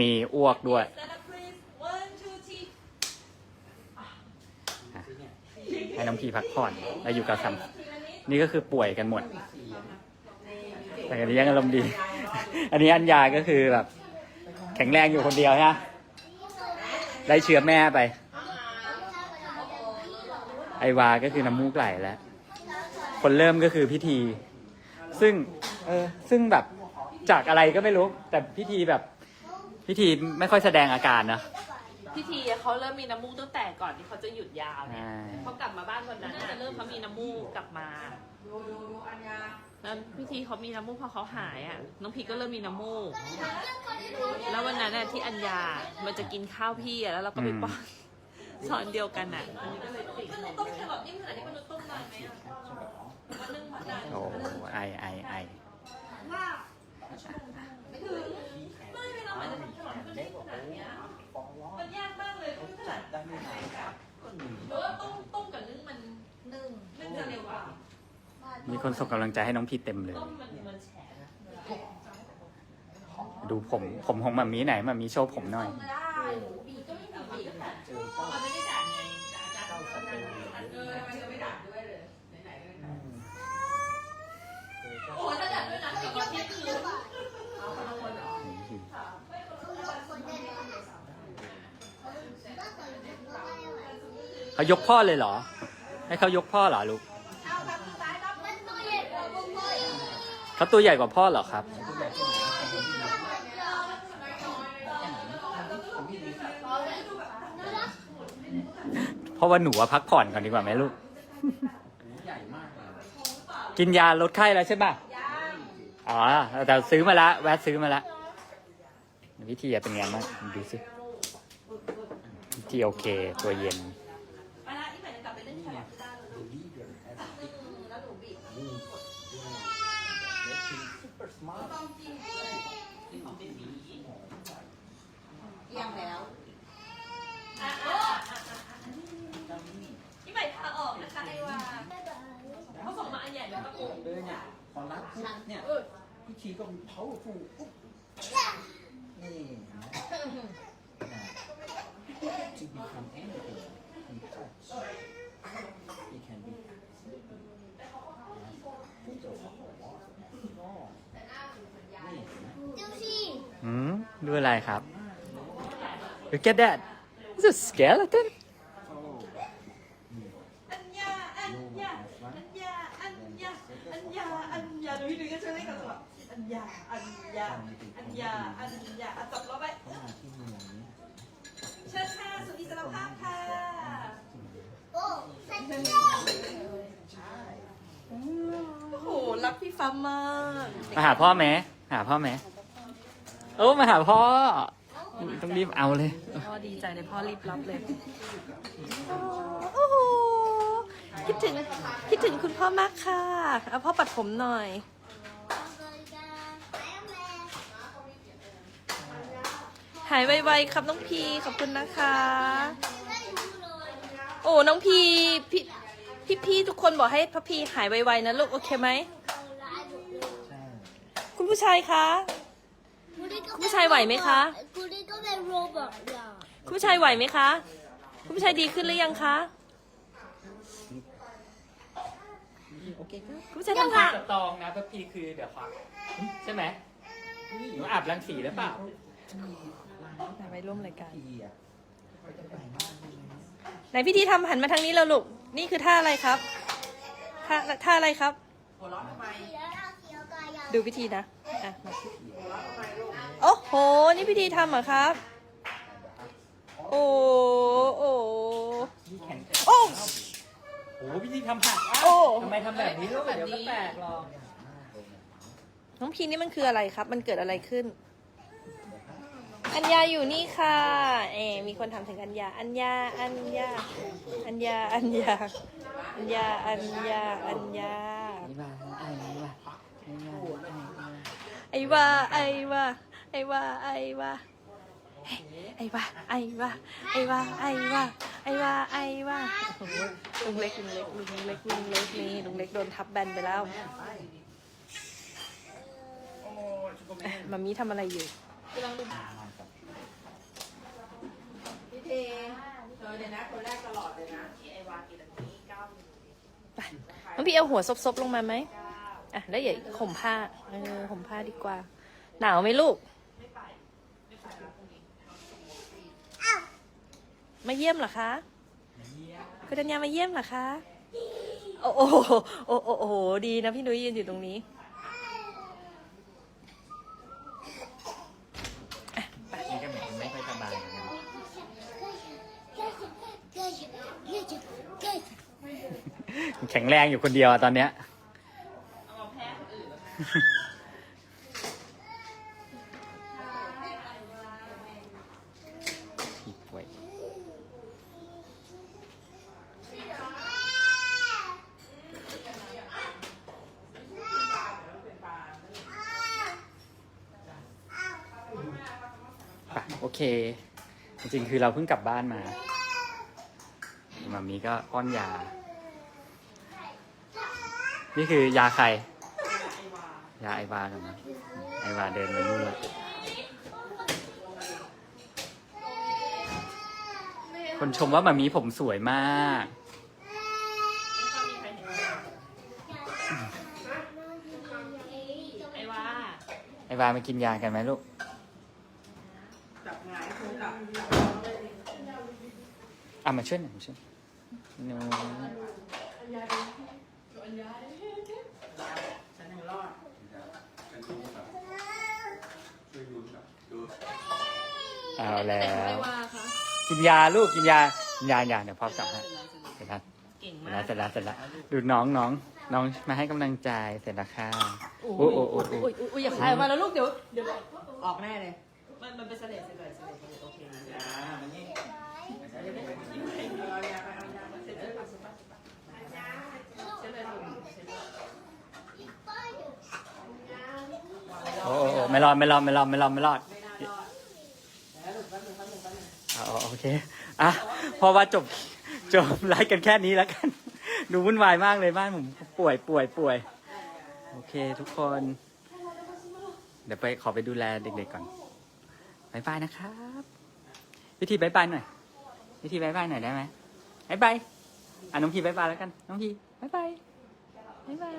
มีอ้วกด้วย Stand up, please. One, two, three. ให้น้องพีพักผ่อนแล้วอยู่กับซัมนี่ก็คือป่วยกันหมด แต่อันนี้ยังอารมณ์ดี อันนี้อัญญาก็คือแบบ แข็งแรงอยู่คนเดียวใช่ไหมได้เชื้อแม่ไป ไอวา ก็คือน้ำมูกไหลแล้ว คนเริ่มก็คือพิธี ซึ่ง เออ ซึ่งแบบจากอะไรก็ไม่รู้ แต่พิธีแบบ พิธีไม่ค่อยแสดงอาการนะพิธีอะเขาเริ่มมีน้ำมูกตั้งแต่ก่อนที่เขาจะหยุดยาวเนี่ยอ่า เขากลับมาบ้านวันนั้นน่ะเริ่มเขามีน้ำมูกกลับมาแล้วพิธีเขามีน้ำมูกพอเขาหายอะน้องพีก็เริ่มมีน้ำมูก แล้ววันนั้นน่ะที่อัญญา มันจะกินข้าวพี่อะแล้วเราก็ไปป้อนสอนเดียวกันอะต้มแครอทยิ่งขนาดนี้มันต้มนานไหมอะวันหนึงนานโอ้ไอไอไอ ไม่ถึงไม่ไม่เราอาจจะทำแครอทมันไม่ขนาดเนี้ยมันยากมากเลยต้มขนาดหรือว่าต้มต้มกับนึ่งมันนึ่งนึ่งจะเร็วกว่า มีคนส่งกำลังใจให้น้องพีเต็มเลยต้มมันมันแฉะนะดูผมผมของมัมมี่ไหนมัมมี่โชว์ผมหน่อยได้บีบก็ไม่มีบีบมันไม่ได้ด่าไงด่าจ้าเออทำไมจะไม่ด่าด้วยเลยไหนๆก็ด่าโอ้ยถ้าด่าด้วยนะถ้าเที่ยงคืนเอาคนละคนเหรอเขายกพ่อเลยเหรอ ให้เขายกพ่อเหรอลูก เขาตัวใหญ่กว่าพ่อเหรอครับ เพราะว่าหนูอะพักผ่อนก่อนดีกว่าไหมลูก กินยาลดไข้แล้วใช่ป่ะอ๋อแต่ซื้อมาละแวะซื้อมาละวิธีเป็นไงบ้างดูสิวิธีโอเค ตัวเย็น ยังแล้วอันนี่ใหม่พาออกนะคะไอวาเขาส่งมาอันใหญ่แลยปะกูเลยเนี่ยขอรับเนี่ยพี่ชีก็ powerful ปุ๊บนี่จิ้เจ้งวอดูสิดูอะไรครับาพค่ะโอ้โหรักพี่ฟ้ามากมาหาพ่อไหมหาพ่อไหมโอ้มาหาพ่อ ต้องรีบเอาเลย พ่อดีใจเลยพ่อรีบรับเลยโอ้โหคิดถึงคิดถึงคุณพ่อมากค่ะเอาพ่อปัดผมหน่อย หายไวๆครับน้องพีขอบคุณนะคะ โอ้น้องพีพี่พี่พี่ทุกคนบอกให้พระพีหายไวๆนะลูกโอเคไหมใช่คุณผู้ชายคะคุณผู้ชายไหวไหมคะ กูนี่ก็เป็น โรบอทอย่างคุณผู้ชายไหวไหมคะ คุณผู้ชายดีขึ้นหรือยังคะ โอเคครับคุณผู้ชายทำท่าสตองนะพระพีคือเดี๋ยวฟังใช่ไหมหนูอาบรังสีหรือเปล่า ไปร่วมรายการพี่อะเขาจะไปบ้านได้ไหมไหนพิธีทำหันมาทางนี้แล้วลูก นี่คือท่าอะไรครับ ท่าท่าอะไรครับดูพิธีนะ อะมาโอ้โห นี่พิธีทำเหรอครับ โอ้โอ้นี่แข็งโอ้ โอ้โหพิธีทำหักอะโอ้ ทำไมทำแบบนี้ลูกเดี๋ยวก็แตกหรอกน้องพีนี่มันคืออะไรครับ มันเกิดอะไรขึ้น อัญญาอยู่นี่ค่ะ เอ มีคนถามถึงอัญญา อัญญา อัญญา อัญญา อัญญา อัญญา อัญญา อัญญาไอ้ว่า ไอ้ว่า ไอ้ว่า ไอ้ว่าเฮ้ย ไอ้ว่าไอ้ว่าไอ้ว่าไอ้ว่าไอ้ว่าไอ้ว่าลุงเล็กลุงเล็กลุงเล็กลุงเล็กนี่ลุงเล็กโดนทับแบนไปแล้วมามีทำอะไรอยู่ พี่เทเธอเนี่ยนะคนแรกตลอดเลยนะที่ไอวากินอันี้เก้าหมื่นพี่เอาหัวซบๆลงมาไหม อะ แล้วอย่าห่มผ้า เออ ห่มผ้าดีกว่า หนาวไหมลูก มาเยี่ยมเหรอคะคุณดัญญามาเยี่ยมเหรอคะ โอ้โหโอ้โหโอ้โหดีนะพี่นุ้ยยืนอยู่ตรงนี้นี่ก็เหมือนไม่ค่อยสบายเหมือนกันแข็งแรงอยู่คนเดียวอะตอนเนี้ย เอามาแพ้คนอื่นพี่ โอเค จริงๆ คือเราเพิ่งกลับบ้านมามามีก็ป้อนยา นี่คือยาใคร ยาไอวากันนะ ไอวาเดินไปนู่นแล้วคนชมว่ามามีผมสวยมาก ไอวา ไอวามากินยากันไหมลูก อะมาช่วยหน่อยมาช่วยหนูเอาแล้วไอวาคะกินยาลูกกินยากินยาอย่าเดี๋ยวพ่อจับให้เสร็จแล้วเก่งเสร็จมาแล้วกเสร็จแล้วเสร็จแล้วดูน้องน้องน้องมาให้กำลังใจเสร็จแล้วค่ะโอ้โอ้โหโอ้โอ้โอ้โอ้ยโอ้ยอย่าคายออกมาแล้วลูกเดี๋ยวเดี๋ยวออกแน่เลย มันมันเป็นเสลดเสลดเสลดเสลดโอเคอ่ามันนี่ โอ้โอ้โอ้ไม่รอดไม่รอดไม่รอดไม่รอดไม่รอดอาเอโอเคอะเพราะว่าจบจบไลฟ์กันแค่นี้แล้วกัน ดูวุ่นวายมากเลยบ้านผมป่วยป่วยป่วย โอเคทุกคน เดี๋ยวไปขอไปดูแลเด็กๆก่อนบายบายนะครับ วิธีบายบายหน่อย วิธีบายบายหน่อยได้ไหมบายบายอะน้องพีบายบายแล้วกัน น้องพีบายบายบายบาย